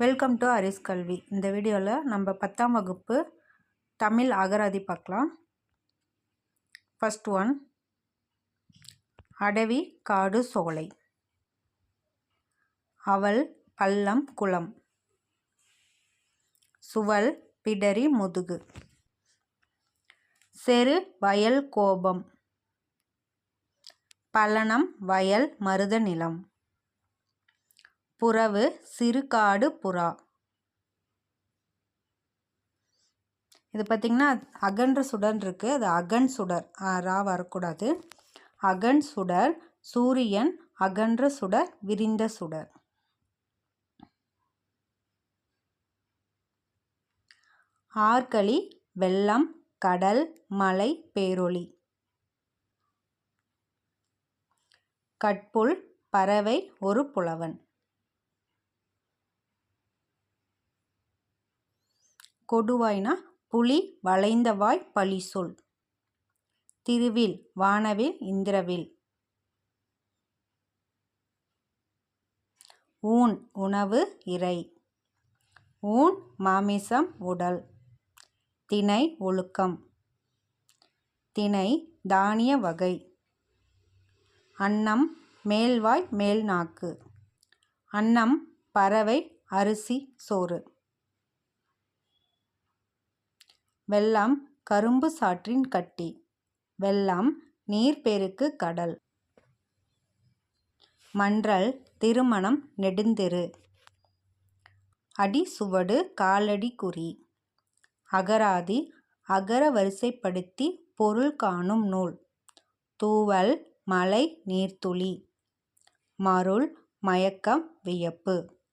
Welcome to அரிஸ் கல்வி இந்த வீடியோவில் நம்ம பத்தாம் வகுப்பு தமிழ் அகராதி பார்க்கலாம். ஃபஸ்ட் ஒன் அடவி காடு சோலை. அவள் பள்ளம் குளம். சுவல் பிடரி முதுகு. செரு வயல் கோபம். பலனம் வயல் மருத நிலம். புறவு சிறுகாடு புறா. இது பார்த்திங்கன்னா அகன்ற சுடர் இருக்குது அது அகன் சுடர். ரா வரக்கூடாது. அகன் சுடர் சூரியன் அகன்ற சுடர் விரிந்த சுடர். ஆர்களி வெள்ளம் கடல் மலை பேரொளி. கட்புல் பறவை ஒரு புலவன். கொடுவாய்னா புலி வளைந்தவாய் பழி சொல் திருவில் வானவில் இந்திரவில். ஊன் உணவு இறை. ஊன் மாமிசம் உடல். திணை ஒழுக்கம். திணை தானிய வகை. அன்னம் மேல்வாய் மேல் நாக்கு அன்னம் பறவை அரிசி சோறு. வெள்ளம் கரும்பு சாற்றின் கட்டி. வெள்ளம் நீர்பெருக்கு கடல். மன்றல் திருமணம் நெடுந்திரு. அடி சுவடு காலடி குறி. அகராதி அகர வரிசைப்படுத்தி பொருள் காணும் நூல். தூவல் மலை நீர்த்துளி. மருள் மயக்கம் வியப்பு.